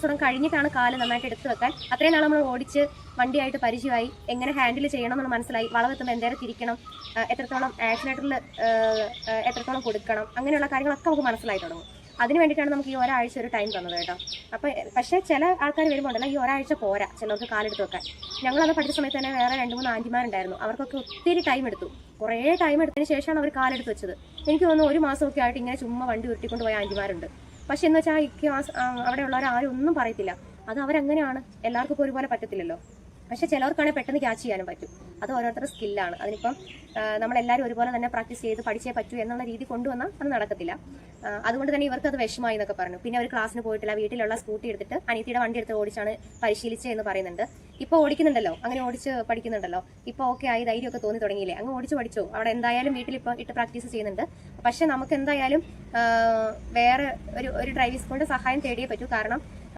പ്രോസസ്സോടും കഴിഞ്ഞിട്ടാണ് കാൽ നന്നായിട്ട് എടുത്തു വെക്കാൻ. അത്രയും നാൾ നമ്മൾ ഓടിച്ച് വണ്ടിയായിട്ട് പരിചയമായി എങ്ങനെ ഹാൻഡിൽ ചെയ്യണം എന്ന് മനസ്സിലായി. വളവെത്തുമ്പോൾ എന്തേരം തിരിക്കണം എത്രത്തോളം ആക്സിലേറ്ററിൽ എത്രത്തോളം കൊടുക്കണം അങ്ങനെയുള്ള കാര്യങ്ങളൊക്കെ നമുക്ക് മനസ്സിലായി തുടങ്ങും. അതിന് വേണ്ടിയിട്ടാണ് നമുക്ക് ഈ ഒരാഴ്ച ഒരു ടൈം തന്നത് കേട്ടോ. അപ്പോൾ പക്ഷേ ചില ആൾക്കാർ വരുമ്പോൾ ഉണ്ടല്ലോ ഈ ഒരാഴ്ച പോരാ ചിലർക്ക് കാലെടുത്ത് വെക്കാൻ. ഞങ്ങളത് പഠിച്ച സമയത്ത് തന്നെ വേറെ രണ്ട് മൂന്ന് ആന്റിമാരുണ്ടായിരുന്നു. അവർക്കൊക്കെ ഒത്തിരി ടൈം എടുത്തു. കുറേ ടൈം എടുത്തതിന് ശേഷമാണ് അവർ കാലെടുത്ത് വെച്ചത്. എനിക്ക് തോന്നുന്നു ഒരു മാസമൊക്കെ ആയിട്ട് ഇങ്ങനെ ചുമ്മാ വണ്ടി ഉരുട്ടിക്കൊണ്ട് പോയ ആന്റിമാരുണ്ട്. പക്ഷെ എന്ന് വെച്ചാൽ അവിടെയുള്ളവർ ആരും ഒന്നും പറയത്തില്ല. അത് അവരങ്ങനെയാണ്. എല്ലാവർക്കും ഇപ്പോൾ ഒരുപോലെ പറ്റത്തില്ലല്ലോ. പക്ഷെ ചിലവർക്കാണെങ്കിൽ പെട്ടെന്ന് ക്യാച്ച് ചെയ്യാനും പറ്റും. അത് ഓരോരുത്തരുടെ സ്കില്ലാണ് അതിനിപ്പം നമ്മളെല്ലാവരും ഒരുപോലെ തന്നെ പ്രാക്ടീസ് ചെയ്ത് പഠിച്ചേ പറ്റൂ എന്നുള്ള രീതി കൊണ്ടുവന്നാൽ അത് നടക്കത്തില്ല. അതുകൊണ്ട് തന്നെ ഇവർക്ക് അത് വിഷമായി എന്നൊക്കെ പറഞ്ഞു. പിന്നെ അവർ ക്ലാസ്സിന് പോയിട്ടില്ല. വീട്ടിലുള്ള സ്കൂട്ടി എടുത്തിട്ട് അനിയത്തിയുടെ വണ്ടി എടുത്ത് ഓടിച്ചാണ് പരിശീലിച്ചത് എന്ന് പറയുന്നുണ്ട്. ഇപ്പോൾ ഓടിക്കുന്നുണ്ടല്ലോ. അങ്ങനെ ഓടിച്ച് പഠിക്കുന്നുണ്ടല്ലോ. ഇപ്പോൾ ഓക്കെ ആയി ധൈര്യമൊക്കെ തോന്നി തുടങ്ങിയില്ലേ? അങ്ങ് ഓടിച്ച് പഠിച്ചോ. അവിടെ എന്തായാലും വീട്ടിൽ ഇപ്പോൾ ഇട്ട് പ്രാക്ടീസ് ചെയ്യുന്നുണ്ട്. പക്ഷെ നമുക്ക് എന്തായാലും വേറെ ഒരു ഒരു ഡ്രൈവിംഗ് സ്കൂളിന്റെ സഹായം തേടിയേ പറ്റൂ. കാരണം